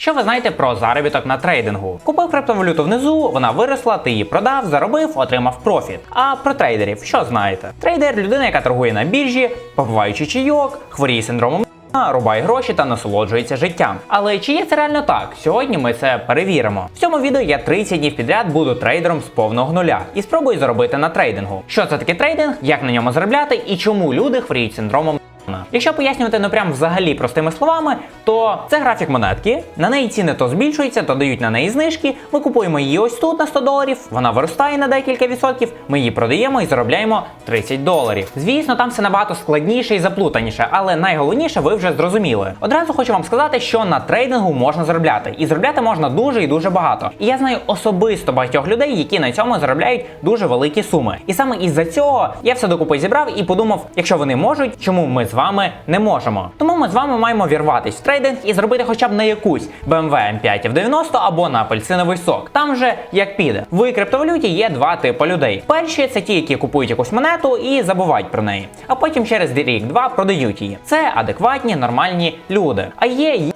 Що ви знаєте про заробіток на трейдингу? Купив криптовалюту внизу, вона виросла, ти її продав, заробив, отримав профіт. А про трейдерів що знаєте? Трейдер людина, яка торгує на біржі, попиваючи чайок, хворіє синдромом. Рубає гроші та насолоджується життям. Але чи є це реально так? Сьогодні ми це перевіримо. В цьому відео я 30 днів підряд буду трейдером з повного нуля і спробую заробити на трейдингу. Що це таке трейдинг, як на ньому заробляти і чому люди хворіють синдромом. Якщо пояснювати ну прям взагалі простими словами, то це графік монетки. На неї ціни то збільшуються, то дають на неї знижки. Ми купуємо її ось тут на 100 доларів. Вона виростає на декілька відсотків. Ми її продаємо і заробляємо 30 доларів. Звісно, там все набагато складніше і заплутаніше, але найголовніше ви вже зрозуміли. Одразу хочу вам сказати, що на трейдингу можна заробляти, і заробляти можна дуже і дуже багато. І я знаю особисто багатьох людей, які на цьому заробляють дуже великі суми. І саме із-за цього я все докупи зібрав і подумав, якщо вони можуть, чому ми з вами не можемо. Тому ми з вами маємо вірватись в трейдинг і зробити хоча б на якусь BMW M5 F90 або на апельсиновий сок. Там же як піде. В криптовалюті є два типи людей. Перші це ті, які купують якусь монету і забувають про неї, а потім через рік-два продають її. Це адекватні, нормальні люди. А є є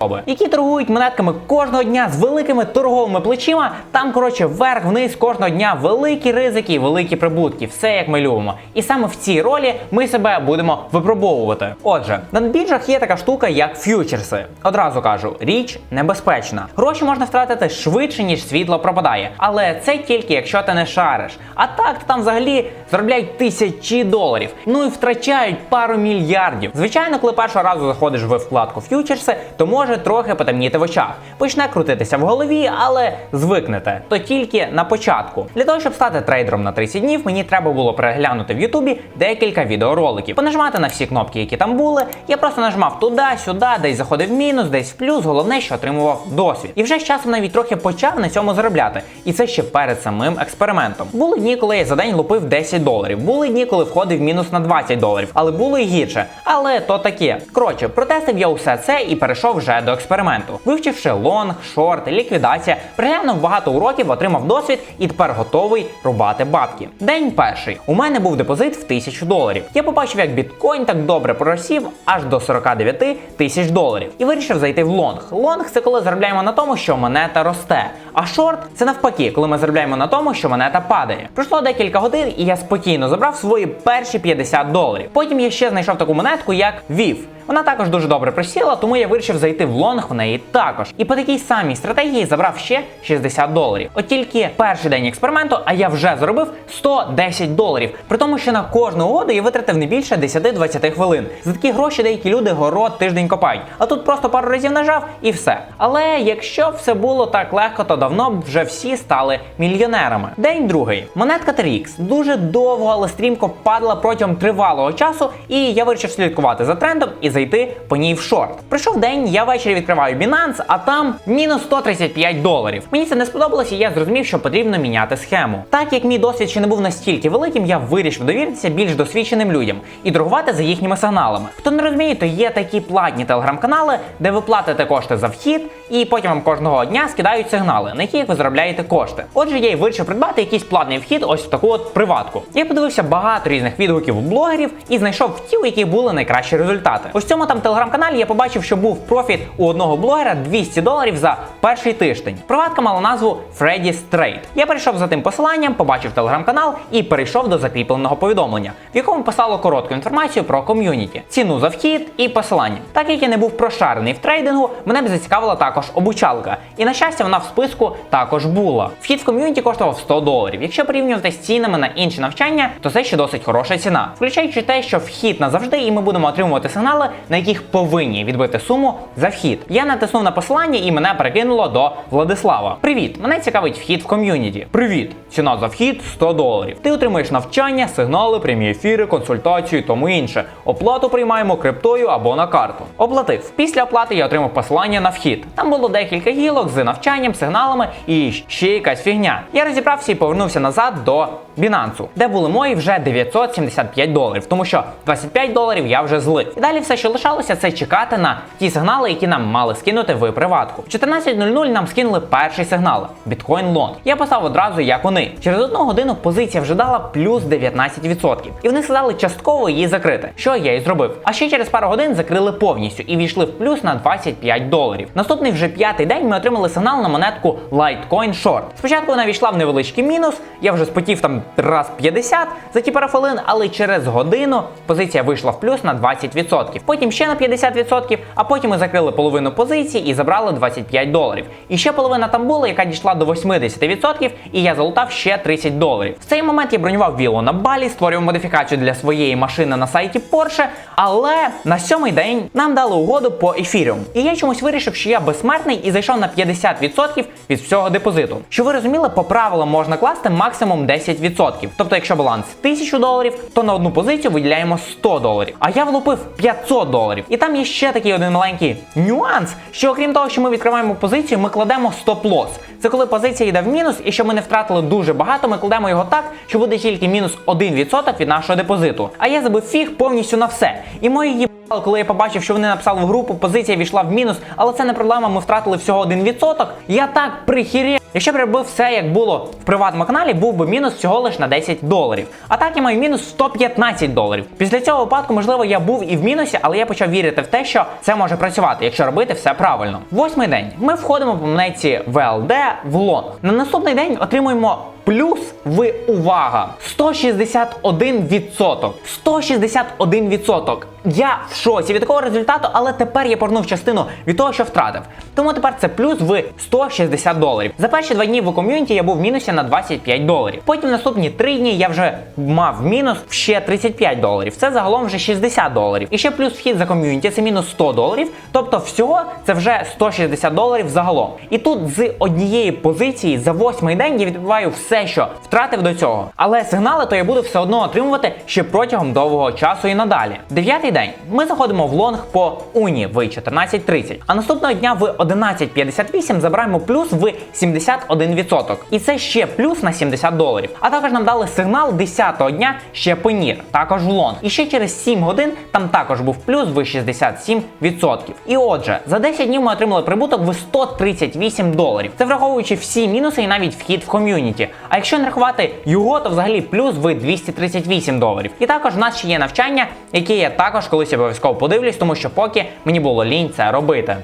особи, які торгують монетками кожного дня з великими торговими плечима. Там, коротше, вверх-вниз кожного дня великі ризики великі прибутки. Все як ми любимо. І саме в цій ролі ми себе будемо випробовувати. Отже, на біржах є така штука, як ф'ючерси. Одразу кажу, річ небезпечна. Гроші можна втратити швидше, ніж світло пропадає. Але це тільки якщо ти не шариш. А так то там взагалі заробляють тисячі доларів. Ну і втрачають пару мільярдів. Звичайно, коли першого разу заходиш в вкладку ф'ючерси, то може трохи потемніти в очах. Почне крутитися в голові, але звикнете. То тільки на початку. Для того, щоб стати трейдером на 30 днів, мені треба було переглянути в Ютубі декілька відеороликів, понажимати на всі кнопки, які там були. Я просто нажимав туди, сюди, десь заходив в мінус, десь в плюс. Головне, що отримував досвід. І вже з часом навіть трохи почав на цьому заробляти. І це ще перед самим експериментом. Були дні, коли я за день лупив 10 доларів. Були дні, коли входив мінус на 20 доларів, але було і гірше. Але то таке. Коротше, протестив я усе це і перейшов вже до експерименту. Вивчивши лонг, шорт, ліквідація, приглянув багато уроків, отримав досвід і тепер готовий рубати бабки. День перший. У мене був депозит в 1000 доларів. Я побачив, як біткоін так добре проросів аж до 49 тисяч доларів. І вирішив зайти в лонг. Лонг це коли заробляємо на тому, що монета росте. А шорт це навпаки, коли ми заробляємо на тому, що монета падає. Пройшло декілька годин, і я спокійно забрав свої перші 50 доларів. Потім я ще знайшов таку монетку, як VIV. Вона також дуже добре просіла, тому я вирішив зайти в лонг в неї також. І по такій самій стратегії забрав ще 60 доларів. От тільки перший день експерименту, а я вже заробив 110 доларів. При тому, що на кожну угоду я витратив не більше 10-20 хвилин. За такі гроші деякі люди город тиждень копають. А тут просто пару разів нажав і все. Але якщо все було так легко, то давно б вже всі стали мільйонерами. День другий. Монетка TRX дуже довго, але стрімко падала протягом тривалого часу, і я вирішив слідкувати за трендом і зайти по ній в шорт. Прийшов день, я ввечері відкриваю Binance, а там мінус 135 доларів. Мені це не сподобалось, і я зрозумів, що потрібно міняти схему. Так як мій досвід ще не був настільки великим, я вирішив довіритися більш досвідченим людям і торгувати за їхніми сигналами. Хто не розуміє, то є такі платні телеграм-канали, де ви платите кошти за вхід, і потім вам кожного дня скидають сигнали, на яких ви заробляєте кошти. Отже, я й вирішив придбати якийсь платний вхід, ось в таку от приватку. Я подивився багато різних відгуків у блогерів і знайшов ті, у яких були найкращі результати. Ось цьому там телеграм-каналі я побачив, що був профіт у одного блогера 200 доларів за перший тиждень. Приватка мала назву Freddy's Trade. Я перейшов за тим посиланням, побачив телеграм-канал і перейшов до закріпленого повідомлення, в якому писало коротку інформацію про ком'юніті, ціну за вхід і посилання. Так як я не був прошарений в трейдингу, мене б зацікавила також обучалка. І на щастя, вона в списку також була. Вхід в ком'юніті коштував 100 доларів. Якщо порівнювати з цінами на інші навчання, то це ще досить хороша ціна, включаючи те, що вхід назавжди, і ми будемо отримувати сигнали, на яких повинні відбити суму за вхід. Я натиснув на посилання і мене перекинуло до Владислава. Привіт! Мене цікавить вхід в ком'юніті. Привіт! Ціна за вхід 100 доларів. Ти отримуєш навчання, сигнали, прямі ефіри, консультації, тому інше. Оплату приймаємо криптою або на карту. Оплатив. Після оплати я отримав посилання на вхід. Там було декілька гілок з навчанням, сигналами і ще якась фігня. Я розібрався і повернувся назад до Binance, де були мої вже 975 доларів, тому що 25 доларів я вже злив. І далі все, що лишалося, це чекати на ті сигнали, які нам мали скинути в приватку. В 14.00 нам скинули перший сигнал біткоін лонг. Я поставив одразу, як вони. Через одну годину позиція вже дала плюс 19%. І вони сказали частково її закрити, що я і зробив. А ще через пару годин закрили повністю і війшли в плюс на 25 доларів. Наступний вже п'ятий день ми отримали сигнал на монетку Litecoin Short. Спочатку вона війшла в невеличкий мінус, я вже спотів там раз 50 за ті парафолин, але через годину позиція вийшла в плюс на 20%. Потім ще на 50%, а потім ми закрили половину позиції і забрали 25 доларів. І ще половина там була, яка дійшла до 80%, і я залутав ще 30 доларів. В цей момент я бронював віло на балі, створював модифікацію для своєї машини на сайті Porsche, але на сьомий день нам дали угоду по ефіріум. І я чомусь вирішив, що я безсмертний і зайшов на 50% від всього депозиту. Що ви розуміли, по правилам можна класти максимум 10%. Тобто, якщо баланс 1000 доларів, то на одну позицію виділяємо 100 доларів. А я влупив 500 доларів. І там є ще такий один маленький нюанс, що окрім того, що ми відкриваємо позицію, ми кладемо стоп-лосс. Це коли позиція йде в мінус, і щоб ми не втратили дуже багато, ми кладемо його так, що буде тільки мінус 1% від нашого депозиту. А я забив фіг повністю на все. І мої. Коли я побачив, що вони написали в групу, позиція війшла в мінус, але це не проблема, ми втратили всього 1%. Я так прихірє. Якщо б робив все як було в приватному каналі, був би мінус всього лиш на 10 доларів. А так я маю мінус 115 доларів. Після цього випадку, можливо, я був і в мінусі, але я почав вірити в те, що це може працювати, якщо робити все правильно. Восьмий день ми входимо по монеті ВЛД в лонг. На наступний день отримуємо. Плюс ви увага! 161%. 161%. Я в шоці від такого результату, але тепер я повернув частину від того, що втратив. Тому тепер це плюс в 160 доларів. За перші два дні в ком'юніті я був в мінусі на 25 доларів. Потім наступні три дні я вже мав мінус в ще 35 доларів. Це загалом вже 60 доларів. І ще плюс вхід за ком'юніті це мінус 100 доларів. Тобто всього це вже 160 доларів загалом. І тут з однієї позиції за восьмий день я відбиваю все, що втратив до цього. Але сигнали то я буду все одно отримувати ще протягом довгого часу і надалі. Дев'ятий день ми заходимо в лонг по уні в 14.30, а наступного дня в 11.58 забираємо плюс в 71%. І це ще плюс на 70 доларів. А також нам дали сигнал 10-го дня ще по нір, також в лонг. І ще через 7 годин там також був плюс в 67%. І отже, за 10 днів ми отримали прибуток в 138 доларів. Це враховуючи всі мінуси і навіть вхід в ком'юніті. А якщо не рахувати його, то взагалі плюс ви 238 доларів. І також в нас ще є навчання, яке я також колись обов'язково подивлюсь, тому що поки мені було лінь це робити.